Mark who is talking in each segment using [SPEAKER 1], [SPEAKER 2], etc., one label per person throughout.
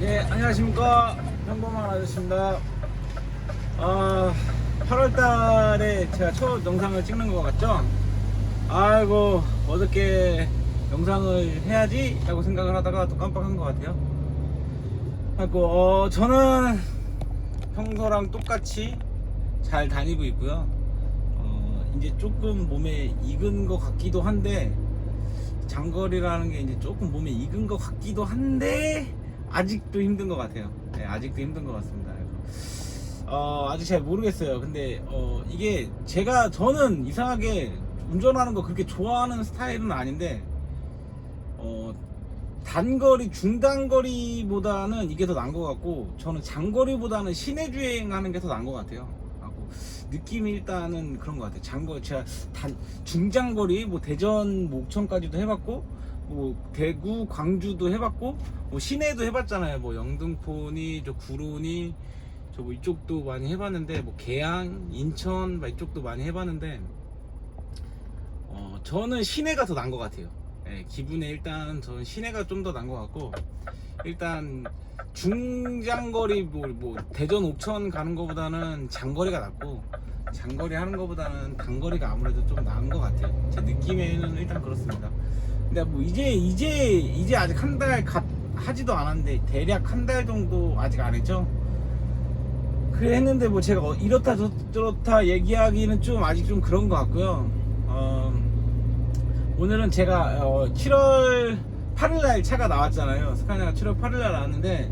[SPEAKER 1] 네, 안녕하십니까. 평범한 아저씨입니다. 아, 8월 달에 제가 첫 영상을 찍는 것 같죠? 아이고, 어저께 영상을 해야지? 라고 생각을 하다가 또 깜빡한 것 같아요. 그래갖고, 어, 저는 평소랑 똑같이 잘 다니고 있고요. 어, 이제 조금 몸에 익은 것 같기도 한데, 장거리라는 게 이제 조금 몸에 익은 것 같기도 한데 아직도 힘든 것 같아요. 네, 아직도 힘든 것 같습니다. 어, 아직 잘 모르겠어요. 근데 어, 이게 제가 저는 이상하게 운전하는 거 그렇게 좋아하는 스타일은 아닌데 어, 단거리 중단거리보다는 이게 더 나은 것 같고 저는 장거리보다는 시내 주행하는 게 더 나은 것 같아요. 느낌이 일단은 그런 것 같아요. 장거 제가 단 중장거리 뭐 대전 목천까지도 해봤고 뭐 대구 광주도 해봤고 뭐 시내도 해봤잖아요. 뭐 영등포니 저 구로니 저 뭐 이쪽도 많이 해봤는데 뭐 계양 인천 막 이쪽도 많이 해봤는데 어 저는 시내가 더 나은 것 같아요. 예, 기분에 일단 저는 시내가 좀더 나은 것 같고 일단 중장거리 뭐, 뭐 대전 옥천 가는 것보다는 장거리가 낫고 장거리 하는 것보다는 단거리가 아무래도 좀 나은 것 같아요. 제 느낌에는 일단 그렇습니다. 근데 뭐 이제 이제 이제 아직 한 달 하지도 않았는데 대략 한 달 정도 아직 안 했죠. 그래 했는데 뭐 제가 어- 이렇다 저- 저렇다 얘기하기는 좀 아직 좀 그런 것 같고요. 어, 오늘은 제가 어, 7월 8일 날 차가 나왔잖아요. 스카니아가 7월 8일 날 나왔는데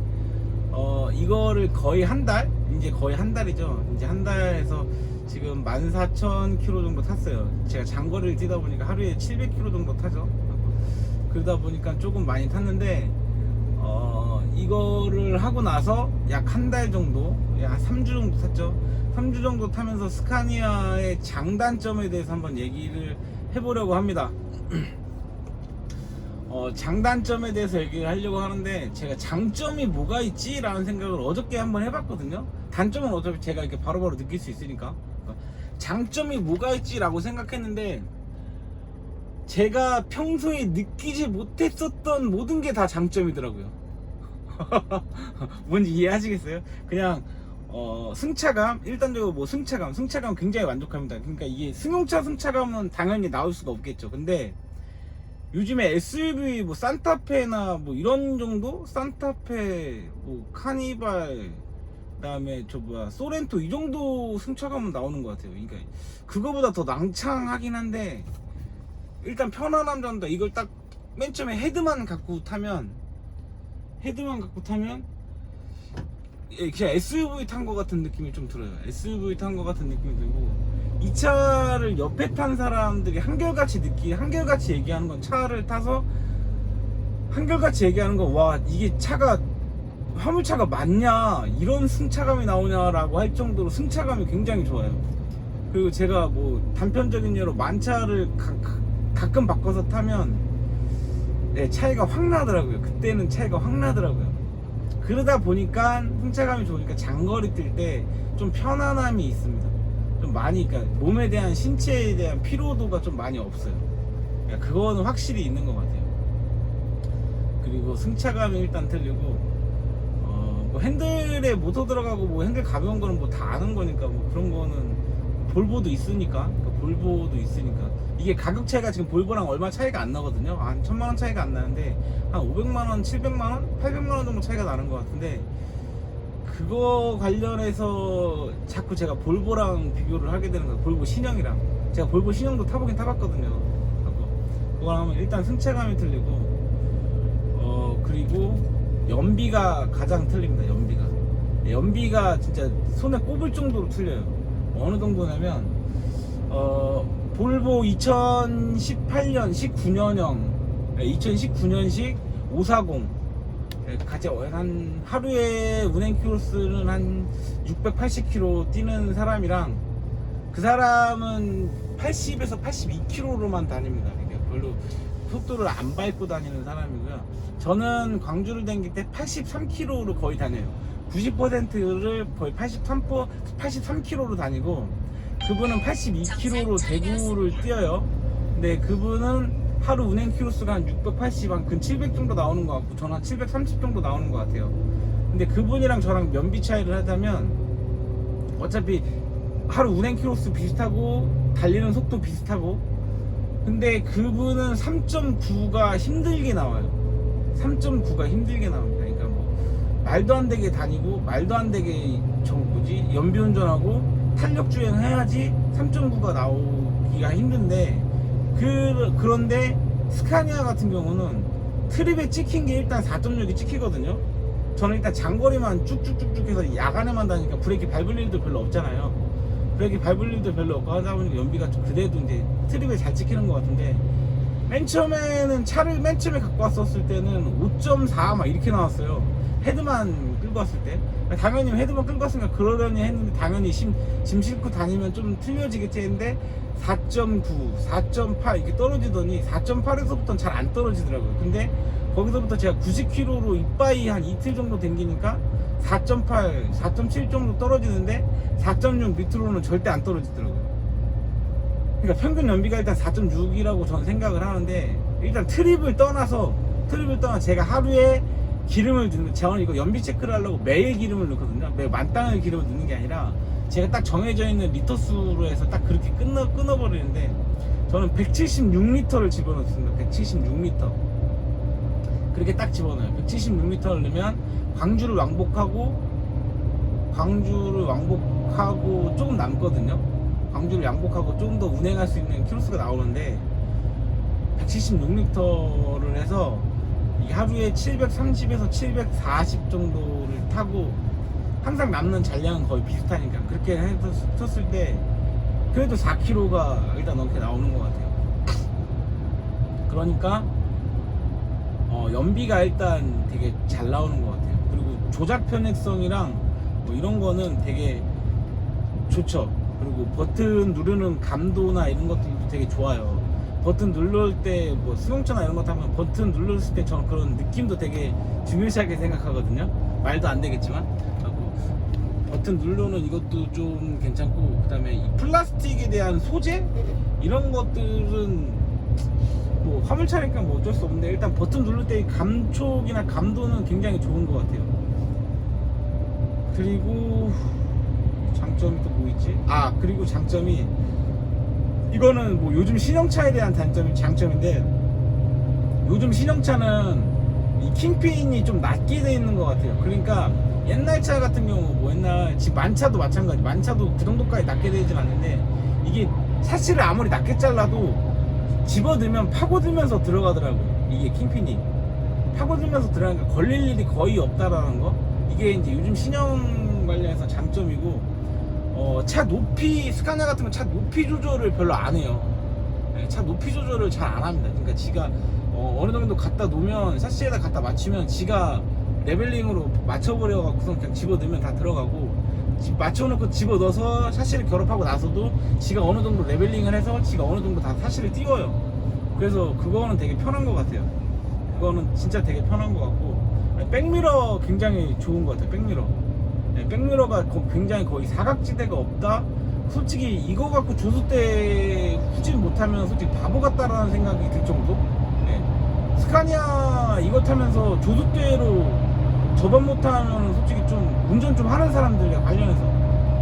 [SPEAKER 1] 어, 이거를 거의 한 달? 이제 거의 한 달이죠. 이제 한 달에서 지금 14,000km 정도 탔어요. 제가 장거리를 뛰다 보니까 하루에 700km 정도 타죠. 그러다 보니까 조금 많이 탔는데 어, 이거를 하고 나서 약 한 달 정도, 약 3주 정도 탔죠. 3주 정도 타면서 스카니아의 장단점에 대해서 한번 얘기를 해보려고 합니다. 어, 장단점에 대해서 얘기를 하려고 하는데 제가 장점이 뭐가 있지? 라는 생각을 어저께 한번 해봤거든요. 단점은 어차피 제가 이렇게 바로바로 느낄 수 있으니까. 그러니까 장점이 뭐가 있지? 라고 생각했는데 제가 평소에 느끼지 못했었던 모든 게 다 장점이더라고요. 뭔지 이해하시겠어요? 그냥 어, 승차감 일단적으로 뭐 승차감 승차감 굉장히 만족합니다. 그러니까 이게 승용차 승차감은 당연히 나올 수가 없겠죠. 근데 요즘에 SUV 뭐 산타페나 뭐 이런 정도 산타페 뭐 카니발 그다음에 저 뭐야 소렌토 이 정도 승차감은 나오는 것 같아요. 그러니까 그거보다 더 낭창하긴 한데 일단 편안함 전다 이걸 딱 맨 처음에 헤드만 갖고 타면 헤드만 갖고 타면 예, 그냥 SUV 탄 것 같은 느낌이 좀 들어요. SUV 탄 것 같은 느낌이 들고 이 차를 옆에 탄 사람들이 한결같이 느끼 한결같이 얘기하는 건 차를 타서 한결같이 얘기하는 건 와 이게 차가 화물차가 맞냐 이런 승차감이 나오냐라고 할 정도로 승차감이 굉장히 좋아요. 그리고 제가 뭐 단편적인 예로 만차를 가, 끔 바꿔서 타면 네, 차이가 확 나더라고요. 그때는 차이가 확 나더라고요. 그러다 보니까 승차감이 좋으니까 장거리 뛸 때 좀 편안함이 있습니다. 좀 많이, 그러니까 몸에 대한 신체에 대한 피로도가 좀 많이 없어요. 그러니까 그거는 확실히 있는 것 같아요. 그리고 승차감이 일단 틀리고, 어, 뭐 핸들에 모터 들어가고 뭐 핸들 가벼운 거는 뭐 다 아는 거니까 뭐 그런 거는 볼보도 있으니까, 그러니까 볼보도 있으니까. 이게 가격 차이가 지금 볼보랑 얼마 차이가 안 나거든요. 한 천만 원 차이가 안 나는데, 한 500만 원, 700만 원, 800만 원 정도 차이가 나는 것 같은데, 그거 관련해서 자꾸 제가 볼보랑 비교를 하게 되는 거예요. 볼보 신형이랑. 제가 볼보 신형도 타보긴 타봤거든요. 그걸 하면 일단 승차감이 틀리고, 어, 그리고 연비가 가장 틀립니다. 연비가. 연비가 진짜 손에 꼽을 정도로 틀려요. 어느 정도냐면, 어, 볼보 2018년, 19년형, 2019년식 540, 예, 같이 한 하루에 운행 키로수는 한 680km 뛰는 사람이랑 그 사람은 80에서 82km로만 다닙니다. 이게 별로 속도를 안 밟고 다니는 사람이고요. 저는 광주를 다닐 때 83km로 거의 다녀요. 90%를 거의 83, 83km로 다니고 그분은 82km로 대구를 뛰어요. 근데 그분은 하루 운행 키로수가 한 680, 한근 700 정도 나오는 것 같고 저는 한 730 정도 나오는 것 같아요. 근데 그분이랑 저랑 면비 차이를 하자면 어차피 하루 운행 키로수 비슷하고 달리는 속도 비슷하고 근데 그분은 3.9가 힘들게 나와요. 3.9가 힘들게 나옵니다. 그러니까 뭐 말도 안 되게 다니고 말도 안 되게 저 뭐지 연비 운전하고 탄력 주행 해야지 3.9가 나오기가 힘든데 그 그런데 스카니아 같은 경우는 트립에 찍힌 게 일단 4.6이 찍히거든요. 저는 일단 장거리만 쭉쭉쭉쭉 해서 야간에만 다니니까 브레이크 밟을 일도 별로 없잖아요. 브레이크 밟을 일도 별로 없고 하다 보니까 연비가 좀 그래도 이제 트립에 잘 찍히는 것 같은데 맨 처음에는 차를 맨 처음에 갖고 왔었을 때는 5.4 막 이렇게 나왔어요. 헤드만 끌고 왔을 때. 당연히 헤드만 끌고 왔으니까 그러려니 했는데 당연히 심, 짐 싣고 다니면 좀 틀려지겠지 했는데 4.9, 4.8 이렇게 떨어지더니 4.8에서부터는 잘 안 떨어지더라고요. 근데 거기서부터 제가 90km로 이빠이 한 이틀 정도 댕기니까 4.8, 4.7 정도 떨어지는데 4.6 밑으로는 절대 안 떨어지더라고요. 그러니까 평균 연비가 일단 4.6이라고 저는 생각을 하는데 일단 트립을 떠나서 트립을 떠나 제가 하루에 기름을 넣는 저는 이거 연비 체크를 하려고 매일 기름을 넣거든요. 매일 만땅을 기름을 넣는 게 아니라 제가 딱 정해져 있는 리터 수로 해서 딱 그렇게 끊어 끊어 버리는데 저는 176리터를 집어넣습니다. 176리터 그렇게 딱 집어넣어요. 176리터를 넣으면 광주를 왕복하고 광주를 왕복하고 조금 남거든요. 광주를 양복하고 조금 더 운행할 수 있는 키로수가 나오는데 176리터를 해서 하루에 730에서 740 정도를 타고 항상 남는 잔량은 거의 비슷하니까 그렇게 쳤을 때 그래도 4kg가 일단 넘게 나오는 것 같아요. 그러니까 어, 연비가 일단 되게 잘 나오는 것 같아요. 그리고 조작 편익성이랑 뭐 이런 거는 되게 좋죠. 그리고 버튼 누르는 감도나 이런 것들도 되게 좋아요. 버튼 누를 때뭐 수용차나 이런 거 타면 버튼 눌렀을 때 저는 그런 느낌도 되게 중요시하게 생각하거든요. 말도 안 되겠지만. 버튼 누르는 이것도 좀 괜찮고 그 다음에 이 플라스틱에 대한 소재 이런 것들은 뭐 화물차니까 뭐 어쩔 수 없는데 일단 버튼 누를 때의 감촉이나 감도는 굉장히 좋은 것 같아요. 그리고 장점이 또 뭐 있지? 아 그리고 장점이 이거는 뭐 요즘 신형차에 대한 단점이 장점인데 요즘 신형차는 이 킹핀이 좀 낮게 돼 있는 것 같아요. 그러니까 옛날 차 같은 경우 뭐 옛날 지금 만차도 마찬가지 만차도 그 정도까지 낮게 되진 않는데 이게 샤시를 아무리 낮게 잘라도 집어들면 파고들면서 들어가더라고요. 이게 킹핀이 파고들면서 들어가니까 걸릴 일이 거의 없다라는 거. 이게 이제 요즘 신형 관련해서 장점이고 어, 차 높이 스카니아 같은 건 차 높이 조절을 별로 안 해요. 네, 차 높이 조절을 잘 안 합니다. 그러니까 지가 어, 느 정도 갖다 놓으면 샤시에다 갖다 맞추면 지가 레벨링으로 맞춰버려 갖고서 그냥 집어넣으면 다 들어가고 집 맞춰놓고 집어넣어서 샤시를 결합하고 나서도 지가 어느 정도 레벨링을 해서 지가 어느 정도 다 샤시를 띄워요. 그래서 그거는 되게 편한 것 같아요. 그거는 진짜 되게 편한 것 같고 백미러 굉장히 좋은 것 같아요. 백미러. 네, 백미러가 거- 굉장히 거의 사각지대가 없다. 솔직히 이거 갖고 조수대 후진 못하면 솔직히 바보 같다라는 생각이 들 정도. 네. 스카니아 이거 타면서 조수대로 저반 못하면 솔직히 좀 운전 좀 하는 사람들과 관련해서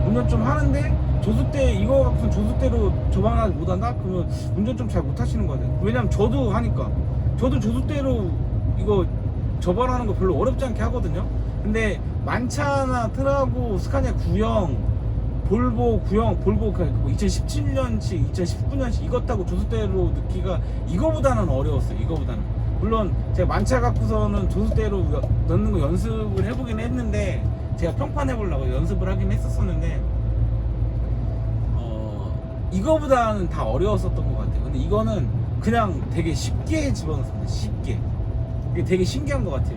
[SPEAKER 1] 운전 좀 하는데 조수대 이거 갖고 조수대로 저반하지 못한다? 그러면 운전 좀 잘 못하시는 거 같아요. 왜냐면 저도 하니까 저도 조수대로 이거 저반하는 거 별로 어렵지 않게 하거든요. 근데 만차나 트라고 스카니아 구형 볼보 구형 볼보 그 2017년식 2019년식 이것 타고 조수대로 넣기가 이거보다는 어려웠어요 이거보다는. 물론 제가 만차 갖고서는 조수대로 여- 넣는 거 연습을 해보긴 했는데 제가 평판 해 보려고 연습을 하긴 했었었는데 어 이거보다는 다 어려웠었던 것 같아요. 근데 이거는 그냥 되게 쉽게 집어넣습니다 쉽게. 이게 되게 신기한 것 같아요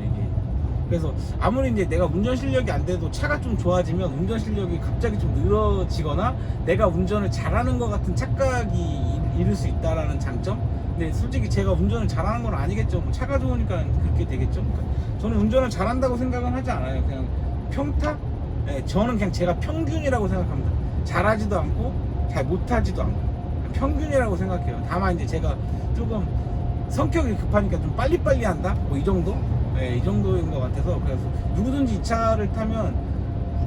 [SPEAKER 1] 그래서 아무리 이제 내가 운전 실력이 안 돼도 차가 좀 좋아지면 운전 실력이 갑자기 좀 늘어지거나 내가 운전을 잘하는 것 같은 착각이 이- 이룰 수 있다라는 장점. 근데 솔직히 제가 운전을 잘하는 건 아니겠죠. 뭐 차가 좋으니까 그렇게 되겠죠. 그러니까 저는 운전을 잘한다고 생각은 하지 않아요. 그냥 평타? 네, 저는 그냥 제가 평균이라고 생각합니다. 잘하지도 않고 잘 못하지도 않고 평균이라고 생각해요. 다만 이제 제가 조금 성격이 급하니까 좀 빨리빨리 한다? 뭐 이 정도? 네, 이 정도인 것 같아서 그래서 누구든지 이 차를 타면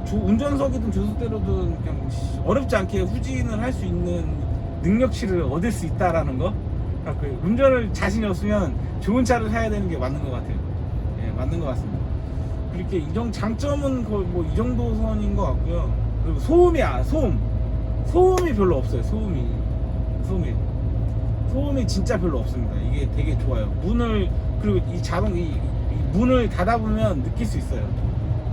[SPEAKER 1] 조- 운전석이든 조수대로든 그냥 시- 어렵지 않게 후진을 할 수 있는 능력치를 얻을 수 있다라는 거. 그러니까 그 운전을 자신이 없으면 좋은 차를 사야 되는 게 맞는 것 같아요. 예, 맞는 것 같습니다. 그렇게 이정 장점은 거의 뭐이 정도 선인 것 같고요. 그리고 소음이 아 소음 소음이 별로 없어요. 소음이 소음이 소음이 진짜 별로 없습니다. 이게 되게 좋아요. 문을 그리고 이 자동 이, 이 문을 닫아보면 느낄 수 있어요.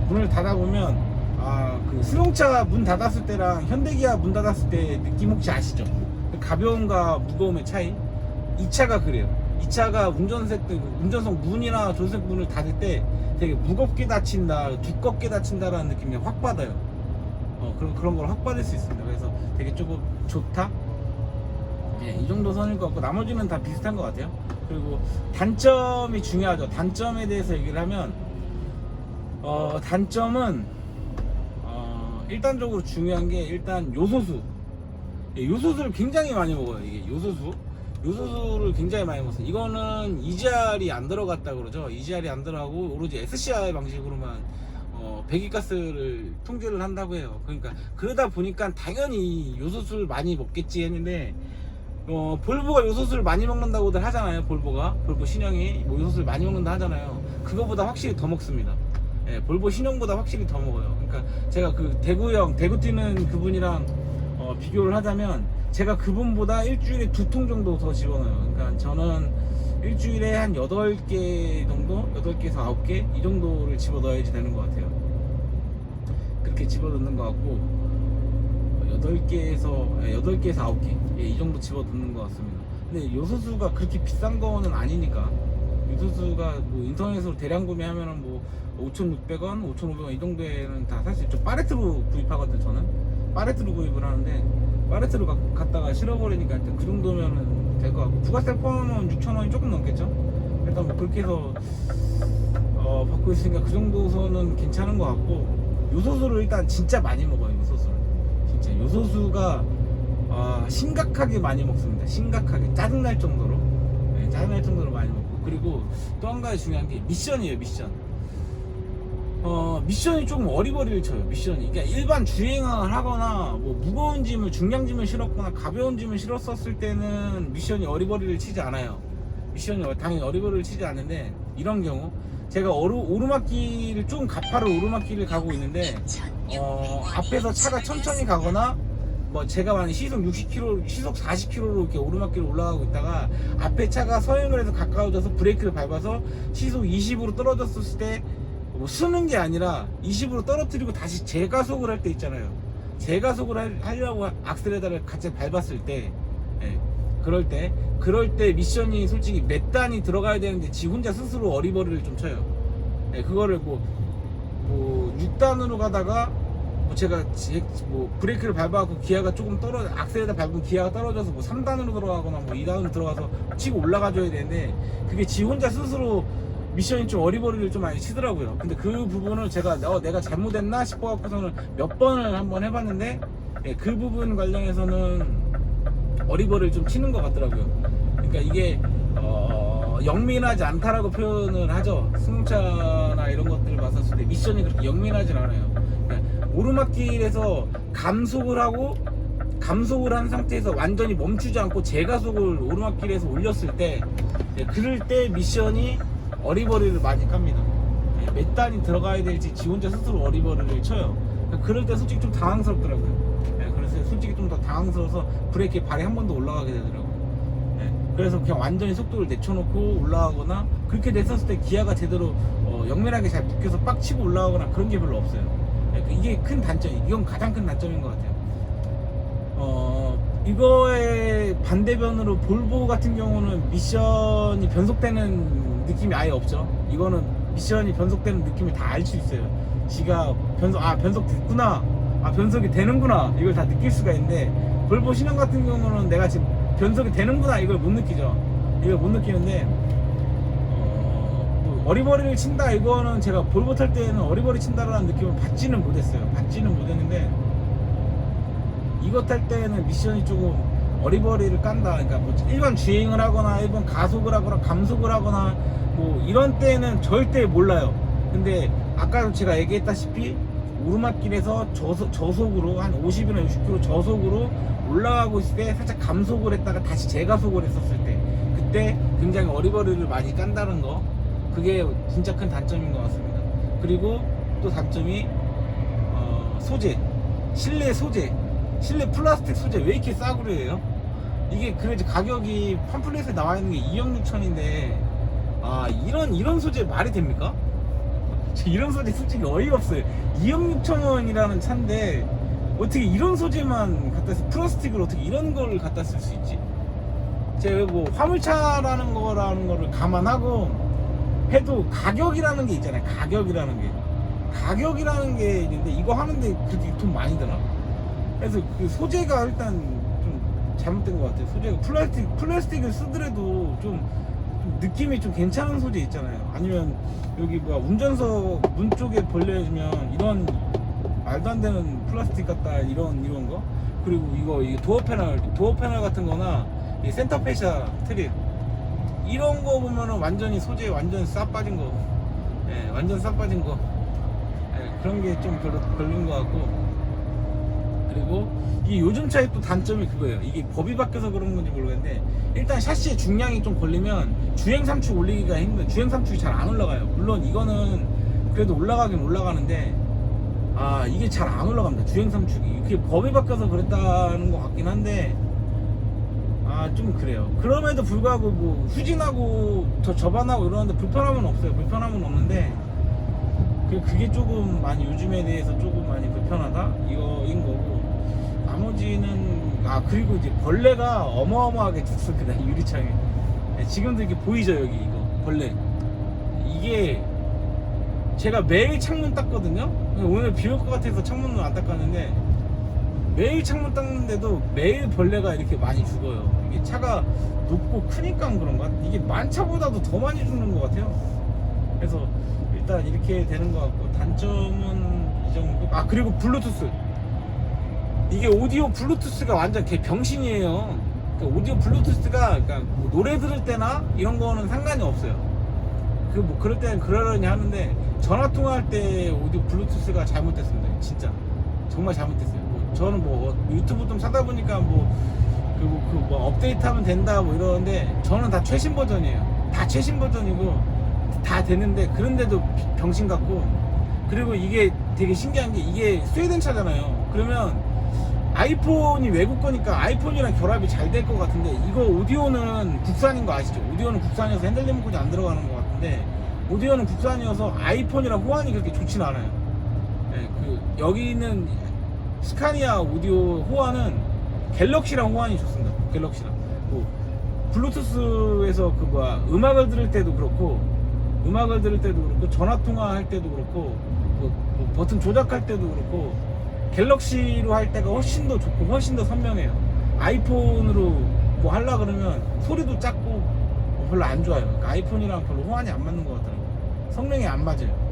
[SPEAKER 1] 문을 닫아보면 아그 승용차 문 닫았을 때랑 현대기아 문 닫았을 때 느낌 혹시 아시죠? 그 가벼움과 무거움의 차이. 이 차가 그래요. 이 차가 운전석 때 운전석 문이나 조수석 문을 닫을 때 되게 무겁게 닫힌다, 두껍게 닫힌다라는 느낌이 확 받아요. 어 그런 그런 걸 확 받을 수 있습니다. 그래서 되게 조금 좋다. 예, 이 정도 선일 것 같고 나머지는 다 비슷한 것 같아요. 그리고 단점이 중요하죠. 단점에 대해서 얘기를 하면 어, 단점은 어, 일단적으로 중요한 게 일단 요소수. 예, 요소수를 굉장히 많이 먹어요. 이게 요소수. 요소수를 굉장히 많이 먹어요. 이거는 EGR이 안 들어갔다 그러죠. EGR이 안 들어가고 오로지 SCI 방식으로만 어, 배기가스를 통제를 한다고 해요. 그러니까 그러다 보니까 당연히 요소수를 많이 먹겠지 했는데 어, 볼보가 요소수를 많이 먹는다고들 하잖아요. 볼보가 볼보 신형이 뭐 요소수를 많이 먹는다 하잖아요. 그거보다 확실히 더 먹습니다. 예, 볼보 신형보다 확실히 더 먹어요. 그러니까 제가 그 대구형 대구 뛰는 그분이랑 어, 비교를 하자면 제가 그분보다 일주일에 두 통 정도 더 집어넣어요. 그러니까 저는 일주일에 한 8개 정도? 8개에서 9개? 이 정도를 집어넣어야지 되는 것 같아요. 그렇게 집어넣는 것 같고 8개에서 8개에서 9개 예, 이 정도 집어넣는 것 같습니다. 근데 요소수가 그렇게 비싼 거는 아니니까 요소수가 뭐 인터넷으로 대량 구매하면은 뭐 5,600원, 5,500원 이 정도에는 다 사실 좀 파레트로 구입하거든요. 저는 파레트로 구입을 하는데 파레트로 가- 갖다가 실어버리니까 일단 그 정도면은 될 것 같고 부가세 포함하면 6,000원이 조금 넘겠죠? 일단 뭐 그렇게 해서 어, 받고 있으니까 그 정도 선은 괜찮은 것 같고 요소수를 일단 진짜 많이 먹어요 요소수를 진짜 요소수가 아, 심각하게 많이 먹습니다. 심각하게. 짜증날 정도로. 네, 짜증날 정도로 많이 먹고. 그리고 또 한 가지 중요한 게 미션이에요 미션. 어 미션이 조금 어리버리를 쳐요 미션이. 그러니까 일반 주행을 하거나 뭐 무거운 짐을 중량 짐을 실었거나 가벼운 짐을 실었었을 때는 미션이 어리버리를 치지 않아요. 미션이 어- 당연히 어리버리를 치지 않는데 이런 경우 제가 오르, 오르막길을 좀 가파른 오르막길을 가고 있는데 어, 앞에서 차가 천천히 가거나 뭐 제가 만약 시속 60km, 시속 40km로 이렇게 오르막길을 올라가고 있다가 앞에 차가 서행을 해서 가까워져서 브레이크를 밟아서 시속 20으로 떨어졌을 때 뭐 쓰는 게 아니라 20으로 떨어뜨리고 다시 재가속을 할 때 있잖아요. 재가속을 할- 하려고 악셀레다를 같이 밟았을 때, 예, 그럴 때, 그럴 때 미션이 솔직히 몇 단이 들어가야 되는데 지 혼자 스스로 어리버리를 좀 쳐요. 예, 그거를 뭐, 뭐 6단으로 가다가 뭐 제가 제, 뭐 브레이크를 밟아갖고 기아가 조금 떨어 악셀에다 밟으면 기아가 떨어져서 뭐 3단으로 들어가거나 뭐 2단으로 들어가서 치고 올라가줘야 되는데 그게 지 혼자 스스로 미션이 좀 어리버리를 좀 많이 치더라고요. 근데 그 부분을 제가 어, 내가 잘못했나 싶어갖고서는 몇 번을 한번 해봤는데 예, 그 부분 관련해서는 어리버리를 좀 치는 것 같더라고요. 그러니까 이게 어, 영민하지 않다라고 표현을 하죠. 승용차나 이런 것들을 봤었을 때 미션이 그렇게 영민하진 않아요. 그러니까 오르막길에서 감속을 하고 감속을 한 상태에서 완전히 멈추지 않고 재가속을 오르막길에서 올렸을 때 예, 그럴 때 미션이 어리버리를 많이 깝니다. 예, 몇 단이 들어가야 될지 지 혼자 스스로 어리버리를 쳐요. 그러니까 그럴 때 솔직히 좀 당황스럽더라고요. 예, 그래서 솔직히 좀 더 당황스러워서 브레이크에 발이 한 번 더 올라가게 되더라고요. 예, 그래서 그냥 완전히 속도를 내쳐놓고 올라가거나 그렇게 됐었을 때 기아가 제대로 어, 영면하게 잘 묶여서 빡 치고 올라가거나 그런 게 별로 없어요. 예, 그 이게 큰 단점, 이건 가장 큰 단점인 것 같아요. 어, 이거의 반대변으로 볼보 같은 경우는 미션이 변속되는 느낌이 아예 없죠. 이거는 미션이 변속되는 느낌을 다 알 수 있어요. 지가 변속, 아, 변속 됐구나. 아, 변속이 되는구나. 이걸 다 느낄 수가 있는데, 볼보 신형 같은 경우는 내가 지금 변속이 되는구나. 이걸 못 느끼죠. 이걸 못 느끼는데, 어, 뭐 어리버리를 친다. 이거는 제가 볼보 탈 때는 어리버리 친다라는 느낌을 받지는 못했어요. 받지는 못했는데, 이것 할 때는 미션이 조금 어리버리를 깐다. 그러니까 뭐 일반 주행을 하거나 일반 가속을 하거나 감속을 하거나 뭐 이런 때는 절대 몰라요. 근데 아까 제가 얘기했다시피 오르막길에서 저속, 저속으로 한 50이나 60km 저속으로 올라가고 있을 때 살짝 감속을 했다가 다시 재가속을 했었을 때 그때 굉장히 어리버리를 많이 깐다는 거 그게 진짜 큰 단점인 것 같습니다. 그리고 또 단점이 어, 소재 실내 소재 실내 플라스틱 소재 왜 이렇게 싸구려예요? 이게 그래도 가격이 팜플렛에 나와 있는 게 2억 6천인데 아 이런 이런 소재 말이 됩니까? 저 이런 소재 솔직히 어이가 없어요 2억 6천 원이라는 차인데 어떻게 이런 소재만 갖다 써 플라스틱을 어떻게 이런 걸 갖다 쓸 수 있지? 제가 뭐 화물차라는 거라는 거를 감안하고 해도 가격이라는 게 있잖아요 가격이라는 게 가격이라는 게 있는데 이거 하는데 그렇게 돈 많이 드나? 그래서 그 소재가 일단 좀 잘못된 것 같아요. 소재가 플라스틱 플라스틱을 쓰더라도 좀, 좀 느낌이 좀 괜찮은 소재 있잖아요. 아니면 여기 뭐야 운전석 문 쪽에 벌려주면 이런 말도 안 되는 플라스틱 같다 이런 이런 거? 그리고 이거 이 도어 패널 도어 패널 같은 거나 이 센터 페샤 트립. 이런 거 보면은 완전히 소재 완전 싸 빠진 거. 예, 완전 싸 빠진 거. 예, 그런 게 좀 별로 별로인 것 같고 그리고 이 요즘 차의 또 단점이 그거예요. 이게 법이 바뀌어서 그런 건지 모르겠는데 일단 샤시에 중량이 좀 걸리면 주행 삼축 올리기가 힘든. 주행 삼축이 잘 안 올라가요. 물론 이거는 그래도 올라가긴 올라가는데 아 이게 잘 안 올라갑니다. 주행 삼축이 그게 법이 바뀌어서 그랬다는 것 같긴 한데 아 좀 그래요. 그럼에도 불구하고 뭐 후진하고 저 접안하고 이러는데 불편함은 없어요. 불편함은 없는데 그- 그게 조금 많이 요즘에 대해서 조금 많이 불편하다 이거인 거고 나머지는 아 그리고 이제 벌레가 어마어마하게 죽습니다 유리창에. 네, 지금도 이렇게 보이죠 여기 이거 벌레. 이게 제가 매일 창문 닦거든요? 오늘 비 올 것 같아서 창문을 안 닦았는데 매일 창문 닦는데도 매일 벌레가 이렇게 많이 죽어요. 이게 차가 높고 크니까 그런가? 이게 만차보다도 더 많이 죽는 것 같아요. 그래서 일단 이렇게 되는 것 같고 단점은 이 정도. 아 그리고 블루투스 이게 오디오 블루투스가 완전 개 병신이에요. 그러니까 오디오 블루투스가 그러니까 뭐 노래 들을 때나 이런 거는 상관이 없어요. 그 뭐 그럴 때는 그러려니 하는데 전화 통화할 때 오디오 블루투스가 잘못됐습니다. 진짜. 정말 잘못됐어요. 뭐 저는 뭐 유튜브 좀 사다 보니까 뭐 그리고 그뭐 업데이트하면 된다 뭐 이러는데 저는 다 최신 버전이에요. 다 최신 버전이고 다 되는데 그런데도 병신 같고. 그리고 이게 되게 신기한 게 이게 스웨덴 차잖아요. 그러면 아이폰이 외국 거니까 아이폰이랑 결합이 잘 될 것 같은데 이거 오디오는 국산인 거 아시죠? 오디오는 국산이어서 핸들 리모컨이 안 들어가는 것 같은데 오디오는 국산이어서 아이폰이랑 호환이 그렇게 좋진 않아요. 네, 그 여기는 스카니아 오디오 호환은 갤럭시랑 호환이 좋습니다. 갤럭시랑 뭐 블루투스에서 그 뭐야 음악을 들을 때도 그렇고 음악을 들을 때도 그렇고 전화 통화할 때도 그렇고 뭐, 뭐 버튼 조작할 때도 그렇고 갤럭시로 할 때가 훨씬 더 좋고 훨씬 더 선명해요. 아이폰으로 뭐 하려 그러면 소리도 작고 뭐 별로 안 좋아요. 그러니까 아이폰이랑 별로 호환이 안 맞는 것 같더라고요. 성능이 안 맞아요.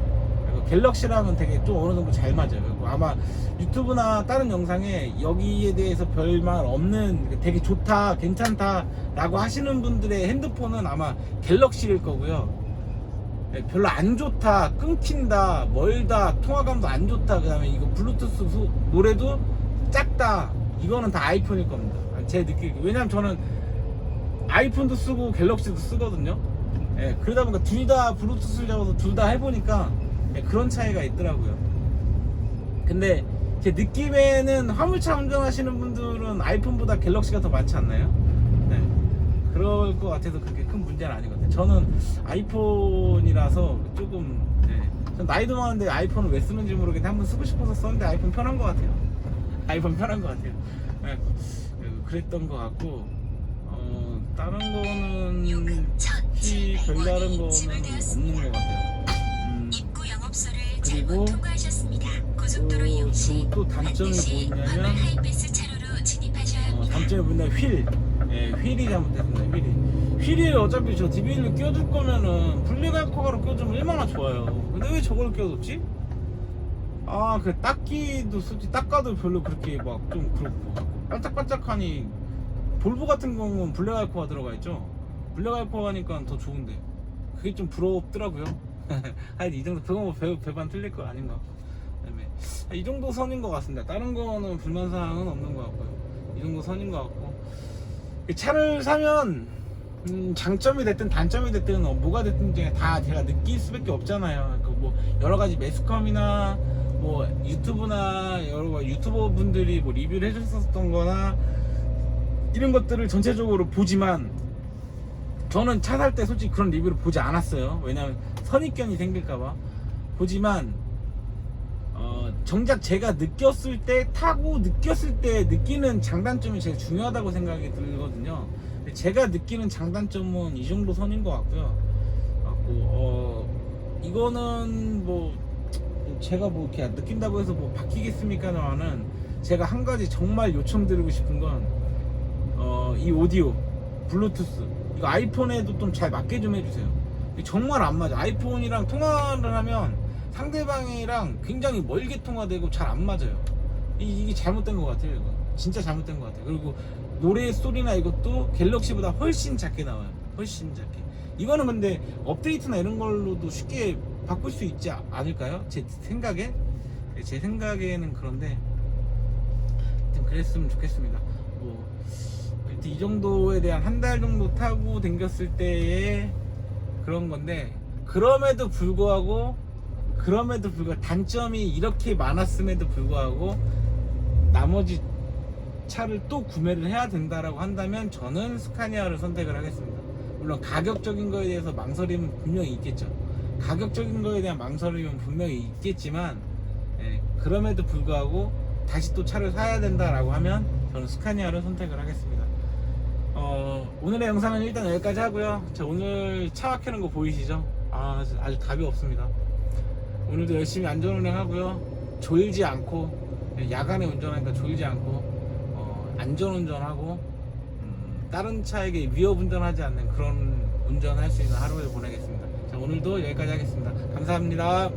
[SPEAKER 1] 갤럭시랑은 되게 좀 어느 정도 잘 맞아요. 그리고 아마 유튜브나 다른 영상에 여기에 대해서 별말 없는 되게 좋다, 괜찮다라고 하시는 분들의 핸드폰은 아마 갤럭시일 거고요. 네, 별로 안 좋다, 끊긴다, 멀다, 통화감도 안 좋다, 그 다음에 이거 블루투스 수- 노래도 작다, 이거는 다 아이폰일 겁니다. 제 느끼기. 왜냐면 저는 아이폰도 쓰고 갤럭시도 쓰거든요. 예, 그러다 보니까 둘 다 블루투스를 잡아서 둘 다 해보니까 예, 그런 차이가 있더라고요. 근데 제 느낌에는 화물차 운전하시는 분들은 아이폰보다 갤럭시가 더 많지 않나요? 네. 그럴 것 같아서 그렇게 큰 문제는 아니거든요. 저는 아이폰이라서 조금, 네. 전 나이도 많은데 아이폰을 왜 쓰는지 모르겠는데 한번 쓰고 싶어서 썼는데 아이폰 편한 것 같아요. 아이폰 편한 것 같아요. 네. 그랬던 것 같고, 어, 다른 거는 특히 별다른 거는 없는 것 같아요. 음, 그리고 어, 또 단점이 뭐냐면 어. 단점이 뭐냐 휠 예, 휠이 잘못됐습니다 휠이 휠이 어차피 저 DBL로 껴줄 거면은 분리갈 커가로 껴주면 얼마나 좋아요 근데 왜 저걸 껴줬지? 아 그 닦기도 솔직히 닦아도 별로 그렇게 막 좀 그렇고 반짝반짝하니 볼보 같은 경우는 블랙 알코가 들어가 있죠. 블랙 알코 하니까 더 좋은데 그게 좀 부럽더라고요. 하여튼 이 정도 그거 뭐 배, 배반 틀릴 거 아닌가. 그다음에 이 정도 선인 것 같습니다. 다른 거는 불만 사항은 없는 것 같고요. 이 정도 선인 것 같고 이 차를 사면 음, 장점이 됐든 단점이 됐든 어, 뭐가 됐든 다 제가 느낄 수밖에 없잖아요. 그 뭐 여러 가지 매스컴이나 뭐 유튜브나 여러 유튜버 분들이 뭐 리뷰를 해줬었던 거나 이런 것들을 전체적으로 보지만 저는 차 살 때 솔직히 그런 리뷰를 보지 않았어요. 왜냐면 선입견이 생길까봐 보지만 어, 정작 제가 느꼈을 때 타고 느꼈을 때 느끼는 장단점이 제일 중요하다고 생각이 들거든요. 제가 느끼는 장단점은 이 정도 선인 것 같고요. 갖고 어 이거는 뭐 제가 뭐 이렇게 느낀다고 해서 뭐 바뀌겠습니까는 제가 한 가지 정말 요청드리고 싶은 건 어, 이 오디오, 블루투스 이거 아이폰에도 좀 잘 맞게 좀 해주세요. 이게 정말 안 맞아. 아이폰이랑 통화를 하면 상대방이랑 굉장히 멀게 통화되고 잘 안 맞아요. 이, 게 잘못된 것 같아요. 이거. 진짜 잘못된 것 같아요. 그리고 노래 소리나 이것도 갤럭시보다 훨씬 작게 나와요. 훨씬 작게. 이거는 근데 업데이트나 이런 걸로도 쉽게 바꿀 수 있지 않을까요? 제 생각에 네, 제 생각에는 그런데 좀 그랬으면 좋겠습니다. 뭐 일단 이 정도에 대한 한 달 정도 타고 댕겼을 때의 그런 건데 그럼에도 불구하고 그럼에도 불구하고 단점이 이렇게 많았음에도 불구하고 나머지 차를 또 구매를 해야 된다라고 한다면 저는 스카니아를 선택을 하겠습니다. 물론 가격적인 거에 대해서 망설임은 분명히 있겠죠. 가격적인 거에 대한 망설임은 분명히 있겠지만 예, 그럼에도 불구하고 다시 또 차를 사야 된다라고 하면 저는 스카니아를 선택을 하겠습니다. 어, 오늘의 영상은 일단 여기까지 하고요. 자, 오늘 차 막히는 거 보이시죠? 아, 아주 답이 없습니다. 오늘도 열심히 안전운행 하고요. 졸지 않고 예, 야간에 운전하니까 졸지 않고 어, 안전운전하고 음, 다른 차에게 위협 운전하지 않는 그런 운전할 수 있는 하루를 보내겠습니다. 자, 오늘도 여기까지 하겠습니다. 감사합니다.